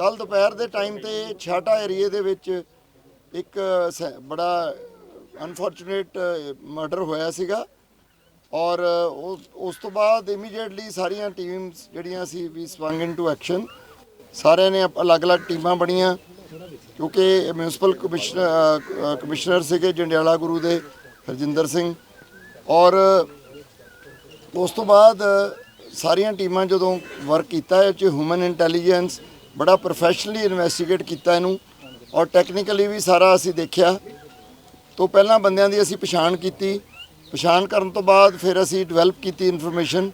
ਕੱਲ ਦੁਪਹਿਰ ਦੇ ਟਾਈਮ ਤੇ ਛਾਟਾ ਏਰੀਏ ਦੇ ਵਿੱਚ ਇੱਕ ਸ- ਬੜਾ ਅਨਫੋਰਚੂਨੇਟ ਮਰਡਰ ਹੋਇਆ ਸੀਗਾ ਔਰ ਉਸ ਉਸ ਤੋਂ ਬਾਅਦ ਇਮੀਡੀਏਟਲੀ ਸਾਰੀਆਂ ਟੀਮਸ ਜਿਹੜੀਆਂ ਸੀ ਵੀ ਸਵੰਗ ਇਨਟੂ ਐਕਸ਼ਨ ਸਾਰਿਆਂ ਨੇ ਅਪ- ਅਲੱਗ-ਅਲੱਗ ਟੀਮਾਂ ਬਣੀਆਂ ਕਿਉਂਕਿ ਮਿਊਨਿਸਪਲ ਕਮਿਸ਼ਨਰ ਕਮਿਸ਼ਨਰ ਸੀਗੇ ਜੰਡਿਆਲਾ ਗੁਰੂ ਦੇ, ਹਰਜਿੰਦਰ ਸਿੰਘ ਔਰ ਉਸ ਤੋਂ ਬਾਅਦ ਸਾਰੀਆਂ ਟੀਮਾਂ ਜਦੋਂ ਵਰਕ ਕੀਤਾ, ਇਹ ਚ ਹਿਊਮਨ ਇੰਟੈਲੀਜੈਂਸ ਬੜਾ ਪ੍ਰੋਫੈਸ਼ਨਲੀ ਇਨਵੈਸਟੀਗੇਟ ਕੀਤਾ ਇਹਨੂੰ ਔਰ ਟੈਕਨੀਕਲੀ ਵੀ ਸਾਰਾ ਅਸੀਂ ਦੇਖਿਆ। ਤੋਂ ਪਹਿਲਾਂ ਬੰਦਿਆਂ ਦੀ ਅਸੀਂ ਪਛਾਣ ਕੀਤੀ। ਪਛਾਣ ਕਰਨ ਤੋਂ ਬਾਅਦ ਫਿਰ ਅਸੀਂ ਡਿਵੈਲਪ ਕੀਤੀ ਇਨਫੋਰਮੇਸ਼ਨ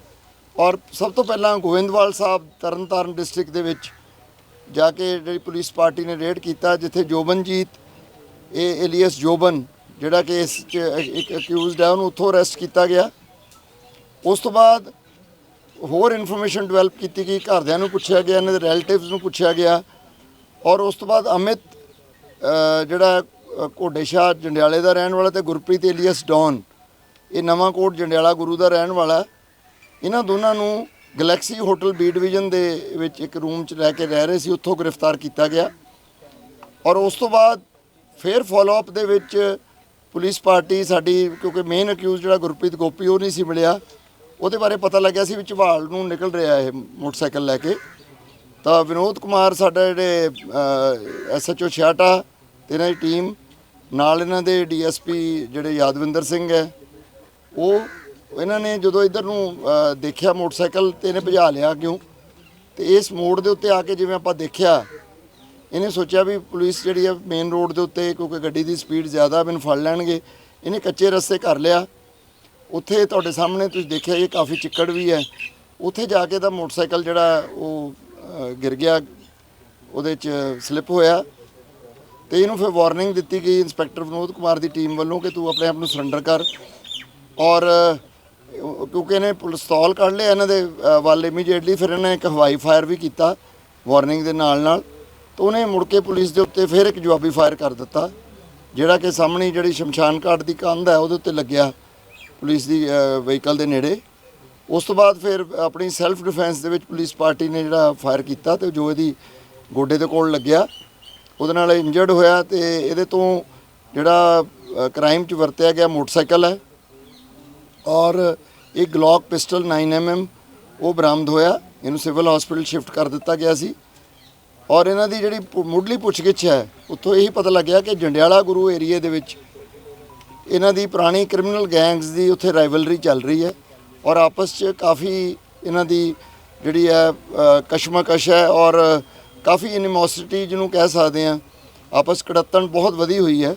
ਔਰ ਸਭ ਤੋਂ ਪਹਿਲਾਂ ਗੋਇੰਦਵਾਲ ਸਾਹਿਬ ਤਰਨਤਾਰਨ ਡਿਸਟ੍ਰਿਕਟ ਦੇ ਵਿੱਚ ਜਾ ਕੇ ਜਿਹੜੀ ਪੁਲਿਸ ਪਾਰਟੀ ਨੇ ਰੇਡ ਕੀਤਾ, ਜਿੱਥੇ ਜੋਬਨਜੀਤ ਇਹ ਏਲੀਅਸ ਜੋਬਨ, ਜਿਹੜਾ ਕਿ ਇਸ 'ਚ ਇੱਕ ਅਕਿਊਜ਼ਡ ਹੈ, ਉਹਨੂੰ ਉੱਥੋਂ ਅਰੈਸਟ ਕੀਤਾ ਗਿਆ। ਉਸ ਤੋਂ ਬਾਅਦ ਹੋਰ ਇਨਫੋਰਮੇਸ਼ਨ ਡਿਵੈਲਪ ਕੀਤੀ ਗਈ ਘਰਦਿਆਂ ਨੂੰ ਪੁੱਛਿਆ ਗਿਆ ਇਹਨਾਂ ਦੇ ਰਿਲੇਟਿਵਸ ਨੂੰ ਪੁੱਛਿਆ ਗਿਆ। ਔਰ ਉਸ ਤੋਂ ਬਾਅਦ ਅਮਿਤ ਜਿਹੜਾ ਅ, ਜੰਡਿਆਲੇ ਦਾ ਰਹਿਣ ਵਾਲਾ ਤੇ ਗੁਰਪ੍ਰੀਤ ਏਲੀਅਸ ਡੌਨ ਇਹ ਨਵਾਂ ਕੋਟ ਜੰਡਿਆਲਾ ਗੁਰੂ ਦਾ ਰਹਿਣ ਵਾਲਾ। ਇਹਨਾਂ ਦੋਨਾਂ ਨੂੰ ਗੈਲੈਕਸੀ ਹੋਟਲ ਬੀ ਡਿਵੀਜ਼ਨ ਦੇ ਵਿੱਚ ਇੱਕ ਰੂਮ 'ਚ ਰਹਿ ਕੇ ਰਹਿ ਰਹੇ ਸੀ ਉੱਥੋਂ ਗ੍ਰਿਫਤਾਰ ਕੀਤਾ ਗਿਆ। ਔਰ ਉਸ ਤੋਂ ਬਾਅਦ ਫਿਰ ਫਾਲੋ ਅਪ ਦੇ ਵਿੱਚ ਪੁਲਿਸ ਪਾਰਟੀ ਸਾਡੀ ਕਿਉਂਕਿ ਮੇਨ ਅਕਿਊਜ਼ ਜਿਹੜਾ ਗੁਰਪ੍ਰੀਤ ਗੋਪੀ ਉਹ ਨਹੀਂ ਸੀ ਮਿਲਿਆ। ਉਹਦੇ ਬਾਰੇ ਪਤਾ ਲੱਗਿਆ ਸੀ ਵੀ ਝਵਾਲ ਨੂੰ ਨਿਕਲ ਰਿਹਾ ਇਹ ਮੋਟਰਸਾਈਕਲ ਲੈ ਕੇ। ਤਾਂ ਵਿਨੋਦ ਕੁਮਾਰ ਸਾਡਾ ਜਿਹੜੇ ਐਸਐਚਓ ਛਿਆਟਾ ਤੇ ਇਹਨਾਂ ਦੀ ਟੀਮ, ਨਾਲ ਇਹਨਾਂ ਦੇ ਡੀਐਸਪੀ ਜਿਹੜੇ ਯਾਦਵਿੰਦਰ ਸਿੰਘ ਹੈ, ਉਹ ਇਹਨਾਂ ਨੇ ਜਦੋਂ ਇਧਰ ਨੂੰ ਦੇਖਿਆ ਮੋਟਰਸਾਈਕਲ ਤੇ ਇਹਨੇ ਭਜਾ ਲਿਆ ਕਿਉਂ? ਤੇ ਇਸ ਮੋੜ ਦੇ ਉੱਤੇ ਆ ਕੇ ਜਿਵੇਂ ਆਪਾਂ ਦੇਖਿਆ, ਇਹਨੇ ਸੋਚਿਆ ਵੀ ਪੁਲਿਸ ਜਿਹੜੀ ਹੈ ਮੇਨ ਰੋਡ ਦੇ ਉੱਤੇ ਕਿਉਂਕਿ ਗੱਡੀ ਦੀ ਸਪੀਡ ਜ਼ਿਆਦਾ ਮੈਨੂੰ ਫੜ ਲੈਣਗੇ। ਇਹਨੇ ਕੱਚੇ ਰਸਤੇ ਕਰ ਲਿਆ। ਉੱਥੇ ਤੁਹਾਡੇ ਸਾਹਮਣੇ ਤੁਸੀਂ ਦੇਖਿਆ ਇਹ ਕਾਫੀ ਚਿੱਕੜ ਵੀ ਹੈ। ਉੱਥੇ ਜਾ ਕੇ ਤਾਂ ਮੋਟਰਸਾਈਕਲ ਜਿਹੜਾ ਉਹ ਗਿਰ ਗਿਆ। ਉਹਦੇ 'ਚ ਸਲਿੱਪ ਹੋਇਆ। ਤੇ ਇਹਨੂੰ ਫਿਰ ਵਾਰਨਿੰਗ ਦਿੱਤੀ ਗਈ ਇੰਸਪੈਕਟਰ ਵਿਨੋਦ ਕੁਮਾਰ ਦੀ ਟੀਮ ਵੱਲੋਂ ਕਿ ਤੂੰ ਆਪਣੇ ਆਪ ਨੂੰ ਸਰੈਂਡਰ ਕਰ। ਔਰ ਕਿਉਂਕਿ ਇਹਨੇ ਪਿਸਤੌਲ ਕੱਢ ਲਿਆ ਇਹਨਾਂ ਦੇ ਵੱਲ ਇਮੀਡੀਏਟਲੀ ਫਿਰ ਇਹਨੇ ਇੱਕ ਹਵਾਈ ਫਾਇਰ ਵੀ ਕੀਤਾ ਵਾਰਨਿੰਗ ਦੇ ਨਾਲ ਨਾਲ। ਤਾਂ ਉਹਨੇ ਮੁੜ ਕੇ ਪੁਲਿਸ ਦੇ ਉੱਤੇ ਫਿਰ ਇੱਕ ਜਵਾਬੀ ਫਾਇਰ ਕਰ ਦਿੱਤਾ, ਜਿਹੜਾ ਕਿ ਸਾਹਮਣੇ ਜਿਹੜੀ ਸ਼ਮਸ਼ਾਨ ਘਾਟ ਦੀ ਕੰਧ ਹੈ ਉਹਦੇ ਉੱਤੇ ਲੱਗਿਆ। ਪੁਲਿਸ ਦੀ ਵਹੀਕਲ ਦੇ ਨੇੜੇ। ਉਸ ਤੋਂ ਬਾਅਦ ਫਿਰ ਆਪਣੀ ਸੈਲਫ ਡਿਫੈਂਸ ਦੇ ਵਿੱਚ ਪੁਲਿਸ ਪਾਰਟੀ ਨੇ ਜਿਹੜਾ ਫਾਇਰ ਕੀਤਾ ਤੇ ਜੋ ਇਹਦੀ ਗੋਡੇ ਦੇ ਕੋਲ ਲੱਗਿਆ। ਉਹਦੇ ਨਾਲ ਇੰਜਰਡ ਹੋਇਆ ਤੇ ਇਹਦੇ ਤੋਂ ਜਿਹੜਾ ਕ੍ਰਾਈਮ 'ਚ ਵਰਤਿਆ ਗਿਆ ਮੋਟਰਸਾਈਕਲ ਹੈ। ਔਰ ਇੱਕ ਗਲੌਕ ਪਿਸਟਲ 9mm ਉਹ ਬਰਾਮਦ ਹੋਇਆ। ਇਹਨੂੰ ਸਿਵਲ ਹਸਪੀਟਲ ਸ਼ਿਫਟ ਕਰ ਦਿੱਤਾ ਗਿਆ ਸੀ। ਔਰ ਇਹਨਾਂ ਦੀ ਜਿਹੜੀ ਪੁ- ਮੁੱਢਲੀ ਪੁੱਛਗਿੱਛ ਹੈ, ਉੱਥੋਂ ਇਹੀ ਪਤਾ ਲੱਗਿਆ ਕਿ ਜੰਡਿਆਲਾ ਗੁਰੂ ਏਰੀਏ ਦੇ ਵਿੱਚ ਇਹਨਾਂ ਦੀ ਪੁਰਾਣੀ ਕ੍ਰਿਮੀਨਲ ਗੈਂਗਸ ਦੀ ਉੱਥੇ ਰਾਈਵਲਰੀ ਚੱਲ ਰਹੀ ਹੈ ਔਰ ਆਪਸ 'ਚ ਕਾਫੀ ਇਹਨਾਂ ਦੀ ਜਿਹੜੀ ਹੈ ਕਸ਼ਮਕਸ਼ ਹੈ ਔਰ ਕਾਫੀ ਐਨੀਮੋਸਿਟੀ ਜਿਹਨੂੰ ਕਹਿ ਸਕਦੇ ਆ ਆਪਸ ਕੜੱਤਣ ਬਹੁਤ ਵਧੀ ਹੋਈ ਹੈ।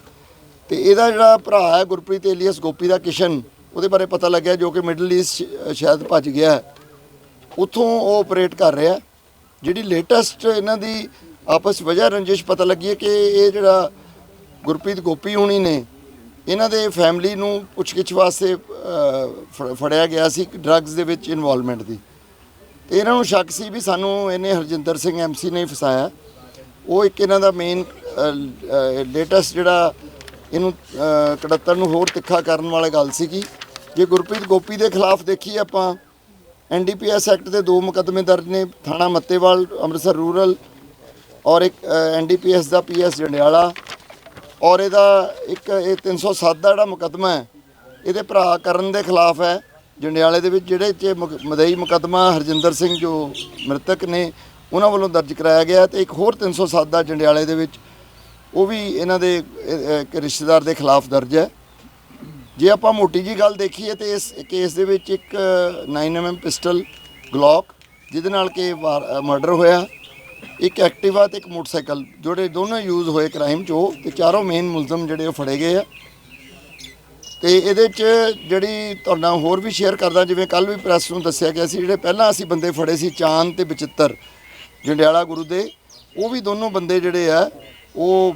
ਤੇ ਇਹਦਾ ਜਿਹੜਾ ਭਰਾ ਹੈ ਗੁਰਪ੍ਰੀਤ ਏਲੀਅਸ ਗੋਪੀ ਦਾ ਕਿਸ਼ਨ, ਉਹਦੇ ਬਾਰੇ ਪਤਾ ਲੱਗਿਆ ਜੋ ਕਿ ਮਿਡਲ ਈਸਟ ਸ਼ਾਇਦ ਭੱਜ ਗਿਆ ਹੈ। ਉੱਥੋਂ ਉਹ ਆਪਰੇਟ ਕਰ ਰਿਹਾ ਜਿਹੜੀ ਲੇਟੈਸਟ ਇਹਨਾਂ ਦੀ ਆਪਸ ਵਜ੍ਹਾ ਰੰਜਿਸ਼ ਪਤਾ ਲੱਗੀ ਹੈ ਕਿ ਇਹ ਜਿਹੜਾ ਗੁਰਪ੍ਰੀਤ ਗੋਪੀ ਹੁਣੀ ਨੇ ਇਹਨਾਂ ਦੇ ਫੈਮਿਲੀ ਨੂੰ ਪੁੱਛਗਿੱਛ ਵਾਸਤੇ ਫ- ਫੜਿਆ ਗਿਆ ਸੀ ਡਰੱਗਸ ਦੇ ਵਿੱਚ ਇਨਵੋਲਵਮੈਂਟ ਦੀ। ਤੇ ਇਹਨਾਂ ਨੂੰ ਸ਼ੱਕ ਸੀ ਵੀ ਸਾਨੂੰ ਇਹਨੇ ਹਰਜਿੰਦਰ ਸਿੰਘ ਐਮਸੀ ਨੇ ਫਸਾਇਆ। ਉਹ ਇੱਕ ਇਹਨਾਂ ਦਾ ਮੇਨ ਲੇਟੈਸਟ ਜਿਹੜਾ ਇਹਨੂੰ ਅ, ਨੂੰ ਹੋਰ ਤਿੱਖਾ ਕਰਨ ਵਾਲੀ ਗੱਲ ਸੀਗੀ। ਜੇ ਗੁਰਪ੍ਰੀਤ ਗੋਪੀ ਦੇ ਖਿਲਾਫ ਦੇਖੀ ਆਪਾਂ ਐਨਡੀਪੀਐਸ ਐਕਟ ਦੇ ਦੋ ਮੁਕੱਦਮੇ ਦਰਜ ਨੇ ਥਾਣਾ ਮੱਤੇਵਾਲ ਅੰਮ੍ਰਿਤਸਰ ਰੂਰਲ ਔਰ ਇੱਕ ਐਨਡੀਪੀਐਸ ਦਾ ਪੀਐਸ ਜੰਡਿਆਲਾ। ਔਰ ਇਹਦਾ ਇੱਕ ਇਹ 307 ਦਾ ਜਿਹੜਾ ਮੁਕੱਦਮਾ ਹੈ, ਇਹਦੇ ਭਰਾ ਕਰਨ ਦੇ ਖਿਲਾਫ ਹੈ। ਜੰਡਿਆਲੇ ਦੇ ਵਿੱਚ ਜਿਹੜੇ ਚ ਮੁਕ- ਮਦਈ ਮੁਕੱਦਮਾ ਹਰਜਿੰਦਰ ਸਿੰਘ ਜੋ ਮ੍ਰਿਤਕ ਨੇ, ਉਹਨਾਂ ਵੱਲੋਂ ਦਰਜ ਕਰਾਇਆ ਗਿਆ ਤੇ ਇੱਕ ਹੋਰ 307 ਦਾ ਜੰਡਿਆਲੇ ਦੇ ਵਿੱਚ, ਉਹ ਵੀ ਇਹਨਾਂ ਦੇ ਇੱਕ ਰਿਸ਼ਤੇਦਾਰ ਦੇ ਖਿਲਾਫ ਦਰਜ ਹੈ। ਜੇ ਆਪਾਂ ਮੋਟੀ ਜੀ ਗੱਲ ਦੇਖੀਏ ਤੇ ਇਸ ਕੇਸ ਦੇ ਵਿੱਚ ਇੱਕ 9mm ਪਿਸਟਲ ਗਲੌਕ, ਜਿਹਦੇ ਨਾਲ ਕਿ ਮਰਡਰ ਹੋਇਆ। ਇੱਕ ਐਕਟਿਵਾ ਤੇ ਇੱਕ ਮੋਟਰਸਾਈਕਲ, ਜਿਹੜੇ ਦੋਨੋਂ ਯੂਜ਼ ਹੋਏ ਕ੍ਰਾਈਮ 'ਚ, ਉਹ ਤੇ ਚਾਰੋਂ ਮੇਨ ਮੁਲਜ਼ਮ ਜਿਹੜੇ ਉਹ ਫੜੇ ਗਏ ਆ। ਤੇ ਇਹਦੇ 'ਚ ਜਿਹੜੀ ਤੁਹਾਡਾ ਹੋਰ ਵੀ ਸ਼ੇਅਰ ਕਰਦਾ, ਜਿਵੇਂ ਕੱਲ ਵੀ ਪ੍ਰੈਸ ਨੂੰ ਦੱਸਿਆ ਗਿਆ ਸੀ, ਜਿਹੜੇ ਪਹਿਲਾਂ ਅਸੀਂ ਬੰਦੇ ਫੜੇ ਸੀ, ਚਾਂਦ ਤੇ ਬਚਿੱਤਰ ਜੰਡਿਆਲਾ ਗੁਰੂ ਦੇ, ਉਹ ਵੀ ਦੋਨੋਂ ਬੰਦੇ ਜਿਹੜੇ ਆ, ਉਹ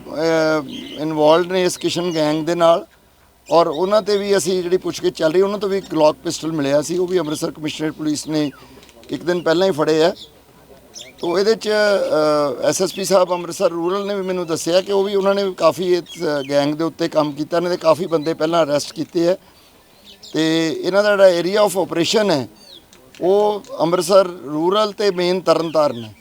ਇਨਵੋਲਡ ਨੇ ਇਸ ਕਿਸ਼ਨ ਗੈਂਗ ਦੇ ਨਾਲ। ਔਰ ਉਹਨਾਂ ਤੇ ਵੀ ਅਸੀਂ ਜਿਹੜੀ ਪੁੱਛਗਿੱਛ ਚੱਲ ਰਹੀ, ਉਹਨਾਂ ਤੋਂ ਵੀ ਇੱਕ ਗਲੌਕ ਪਿਸਟਲ ਮਿਲਿਆ ਸੀ, ਉਹ ਵੀ ਅੰਮ੍ਰਿਤਸਰ ਕਮਿਸ਼ਨਰੇਟ ਪੁਲਿਸ ਨੇ ਇੱਕ ਦਿਨ ਪਹਿਲਾਂ ਹੀ ਫੜੇ ਆ। ਤੋ ਇਹਦੇ ਚ ਐਸਐਸਪੀ ਸਾਹਿਬ ਅੰਮ੍ਰਿਤਸਰ ਰੂਰਲ ਨੇ ਵੀ ਮੈਨੂੰ ਦੱਸਿਆ ਕਿ ਉਹ ਵੀ ਉਹਨਾਂ ਨੇ ਕਾਫੀ ਇਸ ਗੈਂਗ ਦੇ ਉੱਤੇ ਕੰਮ ਕੀਤਾ। ਇਹਨਾਂ ਦੇ ਕਾਫੀ ਬੰਦੇ ਪਹਿਲਾਂ ਅਰੈਸਟ ਕੀਤੇ ਹੈ ਤੇ ਇਹਨਾਂ ਦਾ ਜਿਹੜਾ ਏਰੀਆ ਆਫ ਆਪਰੇਸ਼ਨ ਹੈ, ਉਹ ਅੰਮ੍ਰਿਤਸਰ ਰੂਰਲ ਤੇ ਮੇਨ ਤਰਨਤਾਰਨ ਹੈ।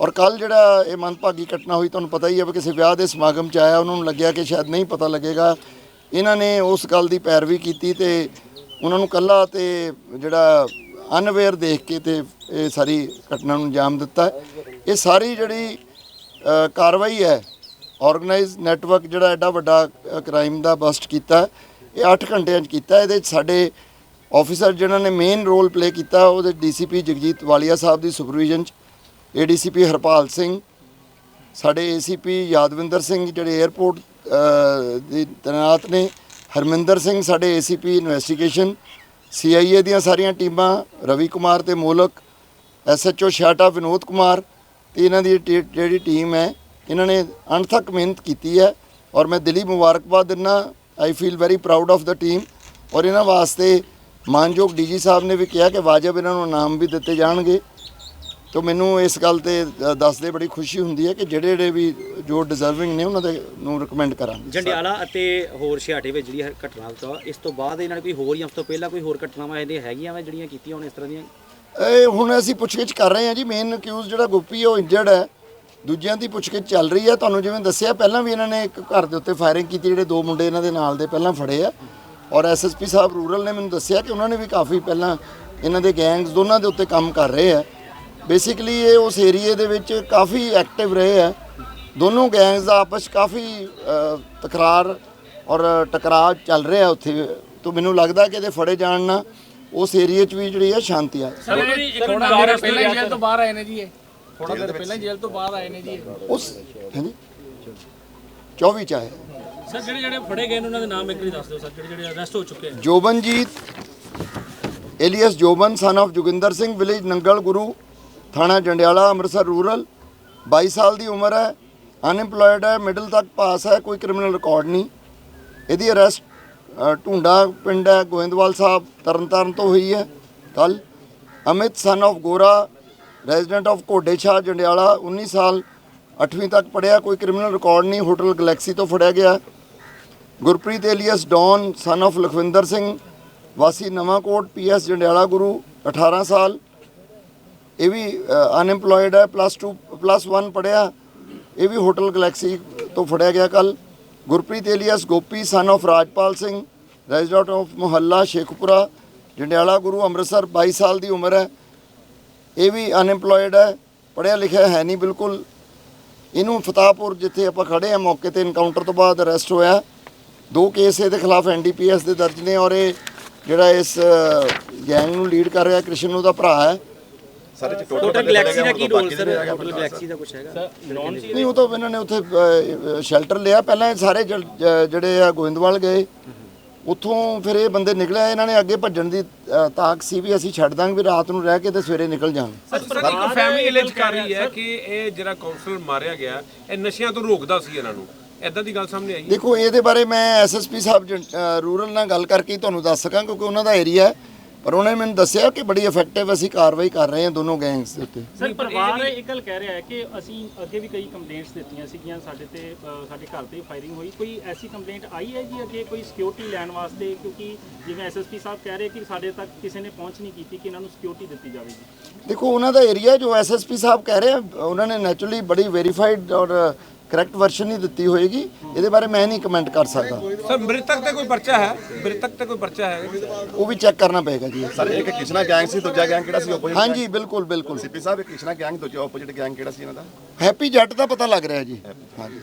ਔਰ ਕੱਲ ਜਿਹੜਾ ਇਹ ਮੰਦਭਾਗੀ ਘਟਨਾ ਹੋਈ, ਤੁਹਾਨੂੰ ਪਤਾ ਹੀ ਹੈ ਵੀ ਕਿਸੇ ਵਿਆਹ ਦੇ ਸਮਾਗਮ 'ਚ ਆਇਆ, ਉਹਨਾਂ ਨੂੰ ਲੱਗਿਆ ਕਿ ਸ਼ਾਇਦ ਨਹੀਂ ਪਤਾ ਲੱਗੇਗਾ। ਇਹਨਾਂ ਨੇ ਉਸ ਗੱਲ ਦੀ ਪੈਰਵੀ ਕੀਤੀ ਤੇ ਉਹਨਾਂ ਨੂੰ ਕੱਲਾ ਤੇ ਜਿਹੜਾ ਅਨਵੇਅਰ ਦੇਖ ਕੇ ਤੇ ਇਹ ਸਾਰੀ ਘਟਨਾ ਨੂੰ ਅੰਜਾਮ ਦਿੱਤਾ ਹੈ। ਇਹ ਸਾਰੀ ਜਿਹੜੀ ਅ, ਕਾਰਵਾਈ ਹੈ ਆਰਗੇਨਾਈਜ਼ ਨੈਟਵਰਕ ਜਿਹੜਾ ਐਡਾ ਵੱਡਾ ਕ੍ਰਾਈਮ ਦਾ ਬਸਟ ਕੀਤਾ ਹੈ, ਇਹ 8 ਘੰਟਿਆਂ 'ਚ ਕੀਤਾ ਇਹਦੇ 'ਚ ਸਾਡੇ ਆਫੀਸਰ ਜਿਨ੍ਹਾਂ ਨੇ ਮੇਨ ਰੋਲ ਪਲੇ ਕੀਤਾ ਉਹਦੇ ਡੀਸੀਪੀ ਜਗਜੀਤ ਵਾਲੀਆ ਸਾਹਿਬ ਦੀ ਸੁਪਰਵਿਜ਼ਨ 'ਚ ਏਡੀਸੀਪੀ ਹਰਪਾਲ ਸਿੰਘ ਸਾਡੇ ਏਸੀਪੀ ਯਾਦਵਿੰਦਰ ਸਿੰਘ ਜਿਹੜੇ 에ਅਰਪੋਰਟ ਦੀ ਤੈਨਾਤ ਨੇ ਹਰਮਿੰਦਰ ਸਿੰਘ ਸਾਡੇ ਏਸੀਪੀ ਇਨਵੈਸਟੀਗੇਸ਼ਨ ਸੀਆਈਏ ਦੀਆਂ ਸਾਰੀਆਂ ਟੀਮਾਂ, ਰਵੀ ਕੁਮਾਰ ਤੇ ਮੋਲਕ ਐਸਐਚਓ ਛਾਟਾ ਵਿਨੋਦ ਕੁਮਾਰ ਤੇ ਇਹਨਾਂ ਦੀ ਟੀ- ਜਿਹੜੀ ਟੀਮ ਹੈ, ਇਹਨਾਂ ਨੇ ਅਣਥੱਕ ਮਿਹਨਤ ਕੀਤੀ ਹੈ ਔਰ ਮੈਂ ਦਿਲੀ ਮੁਬਾਰਕਬਾਦ ਦਿੰਦਾ I feel very proud of the team ਔਰ ਇਹਨਾਂ ਵਾਸਤੇ ਮਾਨਯੋਗ ਡੀਜੀ ਸਾਹਿਬ ਨੇ ਵੀ ਕਿਹਾ ਕਿ ਵਾਜਬ ਇਹਨਾਂ ਨੂੰ ਇਨਾਮ ਵੀ ਦਿੱਤੇ ਜਾਣਗੇ। ਤੋ ਮੈਨੂੰ ਇਸ ਗੱਲ ਤੇ ਦੱਸਦੇ ਬੜੀ ਖੁਸ਼ੀ ਹੁੰਦੀ ਹੈ ਕਿ ਜਿਹੜੇ ਜਿਹੜੇ ਵੀ ਜੋ ਡਿਜ਼ਰਵਿੰਗ ਨੇ ਉਹਨਾਂ ਦੇ ਨੂੰ ਰਿਕਮੈਂਡ ਕਰਾਂਗੇ। ਜੰਡਿਆਲਾ ਅਤੇ ਹੋਰ ਛਿਆਟੇ ਵਿੱਚ ਜਿਹੜੀ ਘਟਨਾ ਤੋਂ ਇਸ ਤੋਂ ਬਾਅਦ ਇਹਨਾਂ ਨੇ ਕੋਈ ਹੋਰ ਜਾਂ ਉਸ ਤੋਂ ਪਹਿਲਾਂ ਕੋਈ ਹੋਰ ਘਟਨਾਵਾਂ ਇਹਦੇ ਹੈਗੀਆਂ ਵਾ ਜਿਹੜੀਆਂ ਕੀਤੀਆਂ ਹੁਣ ਇਸ ਤਰ੍ਹਾਂ ਦੀਆਂ? ਇਹ ਹੁਣ ਅਸੀਂ ਪੁੱਛਗਿੱਛ ਕਰ ਰਹੇ ਹਾਂ ਜੀ ਮੇਨ ਅਕਿਊਜ਼ ਜਿਹੜਾ ਗੋਪੀ ਉਹ ਇੰਜਰਡ ਹੈ। ਦੂਜਿਆਂ ਦੀ ਪੁੱਛਗਿੱਛ ਚੱਲ ਰਹੀ ਹੈ। ਤੁਹਾਨੂੰ ਜਿਵੇਂ ਦੱਸਿਆ ਪਹਿਲਾਂ ਵੀ ਇਹਨਾਂ ਨੇ ਇੱਕ ਘਰ ਦੇ ਉੱਤੇ ਫਾਇਰਿੰਗ ਕੀਤੀ ਜਿਹੜੇ ਦੋ ਮੁੰਡੇ ਇਹਨਾਂ ਦੇ ਨਾਲ ਦੇ ਪਹਿਲਾਂ ਫੜੇ ਆ। ਔਰ ਐਸਐਸਪੀ ਸਾਹਿਬ ਰੂਰਲ ਨੇ ਮੈਨੂੰ ਦੱਸਿਆ ਕਿ ਉਹਨਾਂ ਨੇ ਵੀ ਕਾਫੀ ਪਹਿਲਾਂ ਇਹਨਾਂ ਦੇ ਗੈਂਗਸ ਦੋਨਾਂ ਦੇ ਉੱਤੇ ਕੰਮ ਕਰ ਰਹੇ ਆ। ਬੇਸਿਕਲੀ ਇਹ ਉਸ ਏਰੀਏ ਦੇ ਵਿੱਚ ਕਾਫੀ ਐਕਟਿਵ ਰਹੇ ਆ ਦੋਨੋਂ ਗੈਂਗਸ ਦਾ ਆਪਸ 'ਚ ਕਾਫੀ ਤਕਰਾਰ ਔਰ ਟਕਰਾਅ ਚੱਲ ਰਿਹਾ ਉੱਥੇ। ਤੋਂ ਮੈਨੂੰ ਲੱਗਦਾ ਕਿ ਇਹਦੇ ਫੜੇ ਜਾਣ ਨਾਲ ਉਸ ਏਰੀਏ 'ਚ ਵੀ ਜਿਹੜੀ ਹੈ ਸ਼ਾਂਤੀ ਆ। ਸਰ ਇਹ ਥੋੜਾ ਦੇਰ ਪਹਿਲਾਂ ਹੀ ਜੇਲ੍ਹ ਤੋਂ ਬਾਹਰ ਆਏ ਨੇ ਜੀ ਇਹ। ਥੋੜਾ ਦੇਰ ਪਹਿਲਾਂ ਹੀ ਜੇਲ੍ਹ ਤੋਂ ਬਾਹਰ ਆਏ ਨੇ ਜੀ ਇਹ। ਉਸ ਹਾਂਜੀ? 24 ਚ ਆਏ। ਸਰ ਜਿਹੜੇ ਜਿਹੜੇ ਫੜੇ ਗਏ ਨੇ ਉਹਨਾਂ ਦੇ ਨਾਮ ਇੱਕ ਵਾਰੀ ਦੱਸ ਦਿਓ ਸਰ ਜਿਹੜੇ ਜਿਹੜੇ ਅਰੈਸਟ ਹੋ ਚੁੱਕੇ ਆ Jobanjit alias Joban son of Joginder Singh village Nangal Guru ਥਾਣਾ ਜੰਡਿਆਲਾ, ਅੰਮ੍ਰਿਤਸਰ ਰੂਰਲ। 22 ਸਾਲ ਦੀ ਉਮਰ ਹੈ, ਅਨਇੰਪਲੋਇਡ ਹੈ, ਮਿਡਲ ਤੱਕ ਪਾਸ ਹੈ, ਕੋਈ ਕ੍ਰਿਮੀਨਲ ਰਿਕਾਰਡ ਨਹੀਂ। ਇਹਦੀ ਅਰੈਸਟ ਢੁੰਡਾ ਪਿੰਡ ਹੈ, ਗੋਇੰਦਵਾਲ ਸਾਹਿਬ, ਤਰਨਤਾਰਨ ਤੋਂ ਹੋਈ ਹੈ। ਕੱਲ Amit son of Gora resident of Kodechha Jandiala 19 ਸਾਲ 8ਵੀਂ ਤੱਕ ਪੜਿਆ ਕੋਈ ਕ੍ਰਿਮੀਨਲ ਰਿਕਾਰਡ ਨਹੀਂ, ਹੋਟਲ ਗਲੈਕਸੀ ਤੋਂ ਫੜਿਆ ਗਿਆ। Gurpreet alias, Don son of Lakhwinder Singh, ਵਾਸੀ ਨਵਾਂਕੋਟ ਪੀਐਸ ਜੰਡਿਆਲਾ ਗੁਰੂ 18 ਸਾਲ। ਇਹ ਵੀ ਅਨਐਮਪਲੋਇਡ ਹੈ ਪਲੱਸ 2 ਪਲੱਸ 1 ਪੜਿਆ ਇਹ ਵੀ ਹੋਟਲ ਗਲੈਕਸੀ ਤੋਂ ਫੜਿਆ ਗਿਆ ਕੱਲ Gurpreet alias, Gopi son of Rajpal Singh resident of ਮੁਹੱਲਾ, ਸ਼ੇਖਪੁਰਾ, ਜੰਡਿਆਲਾ ਗੁਰੂ, ਅੰਮ੍ਰਿਤਸਰ 22 ਸਾਲ ਦੀ ਉਮਰ ਹੈ। ਇਹ ਵੀ ਅਨਐਮਪਲੋਇਡ ਹੈ ਪੜਿਆ ਲਿਖਿਆ ਹੈ ਨਹੀਂ ਬਿਲਕੁਲ। ਇਹਨੂੰ ਫਤਾਹਪੁਰ ਜਿੱਥੇ ਆਪਾਂ ਖੜੇ ਆ ਮੌਕੇ ਤੇ ਇਨਕਾਊਂਟਰ ਤੋਂ ਬਾਅਦ ਅਰੈਸਟ ਹੋਇਆ। ਦੋ ਕੇਸ ਇਹਦੇ ਖਿਲਾਫ ਐਨਡੀਪੀਐਸ ਦੇ ਦਰਜ ਨੇ ਔਰ ਇਹ ਜਿਹੜਾ ਇਸ ਗੈਂਗ ਨੂੰ ਲੀਡ ਕਰ ਰਿਹਾ, ਕ੍ਰਿਸ਼ਨ ਉਹਦਾ ਭਰਾ ਹੈ। ਟੋਟਲ ਗਲੈਕਸੀ ਦਾ ਕੀ ਰੋਲ ਸਰ ਟੋਟਲ ਗਲੈਕਸੀ ਦਾ ਕੁਝ ਹੈਗਾ? ਨਹੀਂ ਉਹ ਤਾਂ ਇਹਨਾਂ ਨੇ ਉੱਥੇ ਸ਼ੈਲਟਰ ਲਿਆ। ਪਹਿਲਾਂ ਇਹ ਸਾਰੇ ਜਿਹੜੇ ਆ ਗੋਇੰਦਵਾਲ ਗਏ। ਉੱਥੋਂ ਫਿਰ ਇਹ ਬੰਦੇ ਨਿਕਲਿਆ ਇਹਨਾਂ ਨੇ ਅੱਗੇ ਭੱਜਣ ਦੀ ਤਾਕ ਸੀ ਵੀ ਅਸੀਂ ਛੱਡ ਦਾਂਗੇ ਵੀ ਰਾਤ ਨੂੰ ਰਹਿ ਕੇ ਤੇ ਸਵੇਰੇ ਨਿਕਲ ਜਾਣ। ਇੱਕ ਫੈਮਿਲੀ ਅਲੈਜ ਕਰ ਰਹੀ ਹੈ ਕਿ ਇਹ ਜਿਹੜਾ ਕਾਉਂਸਲਰ ਮਾਰਿਆ ਗਿਆ ਇਹ ਨਸ਼ਿਆਂ ਤੋਂ ਰੋਕਦਾ ਸੀ ਇਹਨਾਂ ਨੂੰ। ਐਦਾਂ ਦੀ ਗੱਲ ਸਾਹਮਣੇ ਆਈ ਹੈ? ਦੇਖੋ ਇਹਦੇ ਬਾਰੇ ਮੈਂ ਐਸਐਸਪੀ ਸਾਹਿਬ ਰੂਰਲ ਨਾਲ ਗੱਲ ਕਰਕੇ ਤੁਹਾਨੂੰ ਦੱਸ ਸਕਾਂ ਕਿਉਂਕਿ ਉਹਨਾਂ ਦਾ ਏਰੀਆ ਹੈ। ਪਰ ਉਹਨਾਂ ਮੈਨੂੰ ਦੱਸਿਆ ਕਿ ਬੜੀ ਇਫੈਕਟਿਵ ਅਸੀਂ ਕਾਰਵਾਈ ਕਰ ਰਹੇ ਹਾਂ ਦੋਨੋਂ ਗੈਂਗਸ ਦੇ ਉੱਤੇ। ਸਰ ਪਰਿਵਾਰ ਇਹ ਗੱਲ ਕਹਿ ਰਿਹਾ ਹੈ ਕਿ ਅਸੀਂ ਅੱਗੇ ਵੀ ਕਈ ਕੰਪਲੇਂਟਸ ਦਿੱਤੀਆਂ ਸੀਗੀਆਂ ਸਾਡੇ ਤੇ ਅ, ਸਾਡੇ ਘਰ ਤੇ ਫਾਇਰਿੰਗ ਹੋਈ। ਕੋਈ ਐਸੀ ਕੰਪਲੇਂਟ ਆਈ ਹੈ ਜੀ ਅੱਗੇ ਕੋਈ ਸਿਕਿਉਰਿਟੀ ਲੈਣ ਵਾਸਤੇ? ਕਿਉਂਕਿ ਜਿਵੇਂ ਐਸਐਸਪੀ ਸਾਹਿਬ ਕਹਿ ਰਹੇ ਕਿ ਸਾਡੇ ਤੱਕ ਕਿਸੇ ਨੇ ਪਹੁੰਚ ਨਹੀਂ ਕੀਤੀ ਕਿ ਇਹਨਾਂ ਨੂੰ ਸਿਕਿਉਰਿਟੀ ਦਿੱਤੀ ਜਾਵੇ ਜੀ। ਦੇਖੋ ਉਹਨਾਂ ਦਾ ਏਰੀਆ ਜੋ ਐਸਐਸਪੀ ਸਾਹਿਬ ਕਹਿ ਰਹੇ ਆ ਉਹਨਾਂ ਨੇ ਨੈਚੁਰਲੀ ਬੜੀ ਵੈਰੀਫਾਈਡ ਔਰ ਕਰੈਕਟ ਵਰਸ਼ਨ ਹੀ ਦਿੱਤੀ ਹੋਏਗੀ ਇਹਦੇ ਬਾਰੇ ਮੈਂ ਨਹੀਂ ਕਮੈਂਟ ਕਰ ਸਕਦਾ। ਸਰ ਮ੍ਰਿਤਕ ਤੇ ਕੋਈ ਪਰਚਾ ਹੈ? ਮ੍ਰਿਤਕ ਤੇ ਕੋਈ ਪਰਚਾ ਹੈ? ਉਹ ਵੀ ਚੈੱਕ ਕਰਨਾ ਪਏਗਾ ਜੀ। ਸਰ ਇੱਕ ਕਿਸ਼ਨਾ ਗੈਂਗ ਸੀ ਦੂਜਾ ਗੈਂਗ ਕਿਹੜਾ ਸੀ? ਆਪੋਜ਼ਿਟ ਹਾਂਜੀ ਬਿਲਕੁਲ ਬਿਲਕੁਲ। ਸੀਪੀ ਸਾਹਿਬ ਇੱਕ ਕਿਸ਼ਨਾ ਗੈਂਗ ਦੂਜਾ ਆਪੋਜ਼ਿਟ ਗੈਂਗ ਕਿਹੜਾ ਸੀ ਇਹਨਾਂ ਦਾ? ਹੈਪੀ ਜੱਟ ਦਾ ਪਤਾ ਲੱਗ ਰਿਹਾ ਜੀ। ਹਾਂਜੀ।